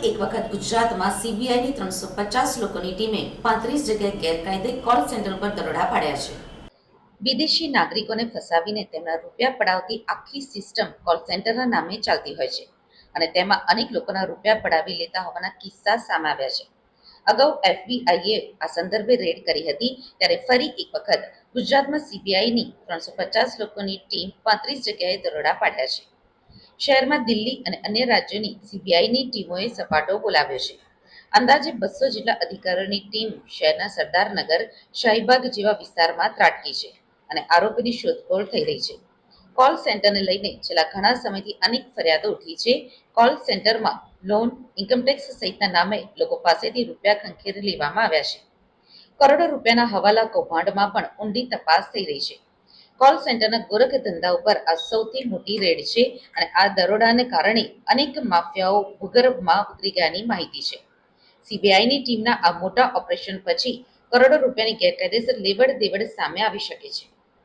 ગુજરાતમાં સીબીઆઈની ત્રણસો પચાસ લોકોની ટીમે પાંત્રીસ જગ્યાએ ગેરકાયદે કોલ સેન્ટર પર દરોડા પાડ્યા છે. વિદેશી નાગરિકોને ફસાવીને તેમના રૂપિયા પડાવતી આખી સિસ્ટમ કોલ સેન્ટરના નામે ચાલતી હોય છે અને તેમાં અનેક લોકોના રૂપિયા પડાવી લેતા હોવાના કિસ્સા સામે આવ્યા છે. અગાઉ એફબીઆઈએ આ સંદર્ભે રેડ કરી હતી, ત્યારે ફરી એક વખત ગુજરાતમાં સીબીઆઈની ત્રણસો પચાસ લોકોની ટીમ પાંત્રીસ જગ્યાએ દરોડા પાડ્યા છે. શહેરમાં દિલ્હી અને અન્ય રાજ્યોની સીબીઆઈની ટીમોએ સપાટો બોલાવ્યો છે. અંદાજે બસો જેટલા અધિકારીઓની ટીમ શહેરના સરદારનગર, શાહીબાગ જેવા વિસ્તારમાં ત્રાટકી છે અને આરોપીની શોધખોળ થઈ રહી છે. કોલ સેન્ટરને લઈને છેલ્લા ઘણા સમયથી અનેક ફરિયાદો ઉઠી છે. કોલ સેન્ટરમાં લોન ઇન્કમટેક્સ સહિતના નામે લોકો પાસેથી રૂપિયા ખંખેરી લેવામાં આવ્યા છે. કરોડો રૂપિયાના હવાલા કૌભાંડમાં પણ ઊંડી તપાસ થઈ રહી છે. કોલ સેન્ટરના ગોરખ ધંધા ઉપર આ સૌથી મોટી રેડ છે અને આ દરોડાને કારણે અનેક માફિયાઓ ભૂગર્ભમાં ઉતરી ગયાની માહિતી છે. સીબીઆઈની ટીમના આ મોટા ઓપરેશન પછી કરોડો રૂપિયાની ગેરકાયદેસર લેવડ દેવડ સામે આવી શકે છે.